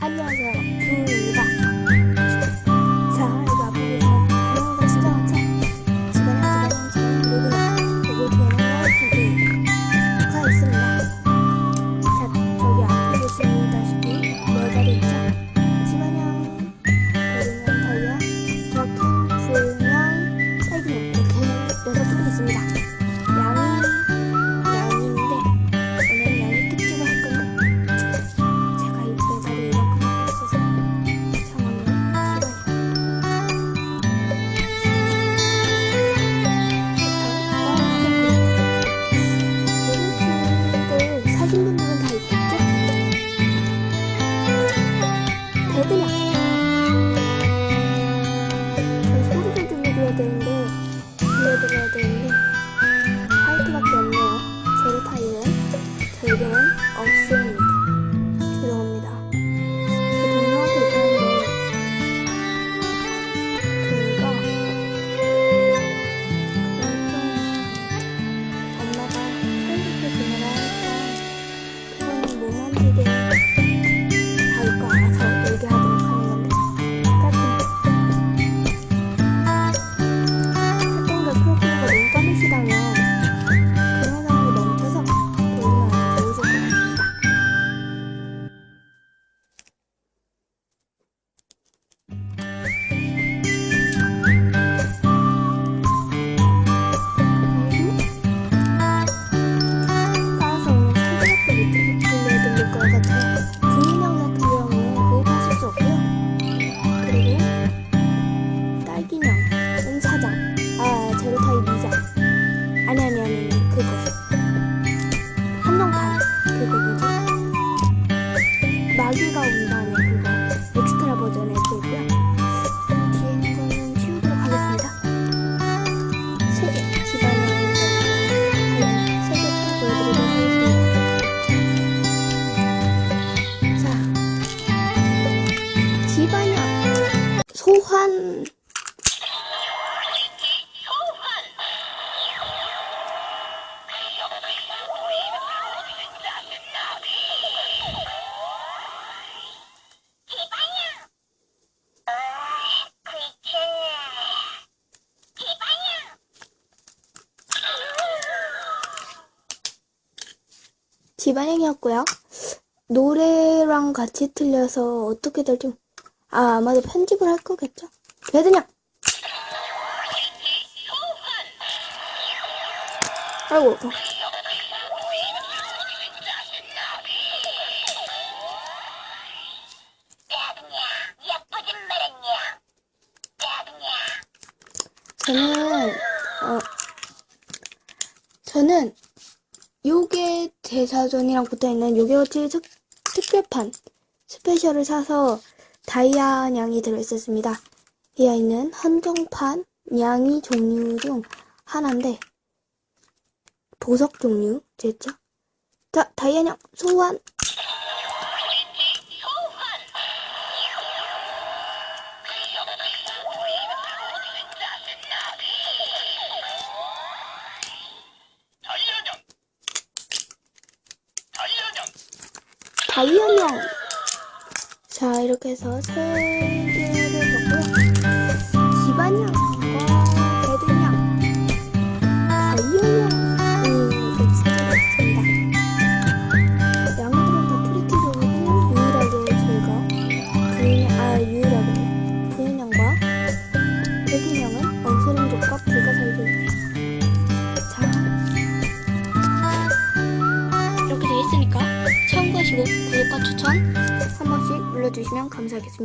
안녕하세요. 부입니다. 들려드려야 되는데 화이트밖에 없네요. 제로 타일은 저에게는 없 집안형 소환 집안형이었고요. 노래랑 같이 틀려서 어떻게 될지 아 아마도 편집을 할 거겠죠. 배드냥 아이고 저는 어 저는 요게 제사전이랑 붙어있는 요게워치 특, 특별판 스페셜을 사서 다이아 냥이 들어있었습니다. 이 아이는 한정판 냥이 종류 중 하나인데 보석 종류 됐죠? 자 다이아 냥 소환 다이아냥 다 이렇게 해서 세 개를 줬고요. 집안냥과 배드냥 다이아냥이 이렇게 세 개를 줬습니다. 양들은 다 프리티족이고 유일하게 저희가 부인 아 유일 구독과 추천 한 번씩 눌러주시면 감사하겠습니다.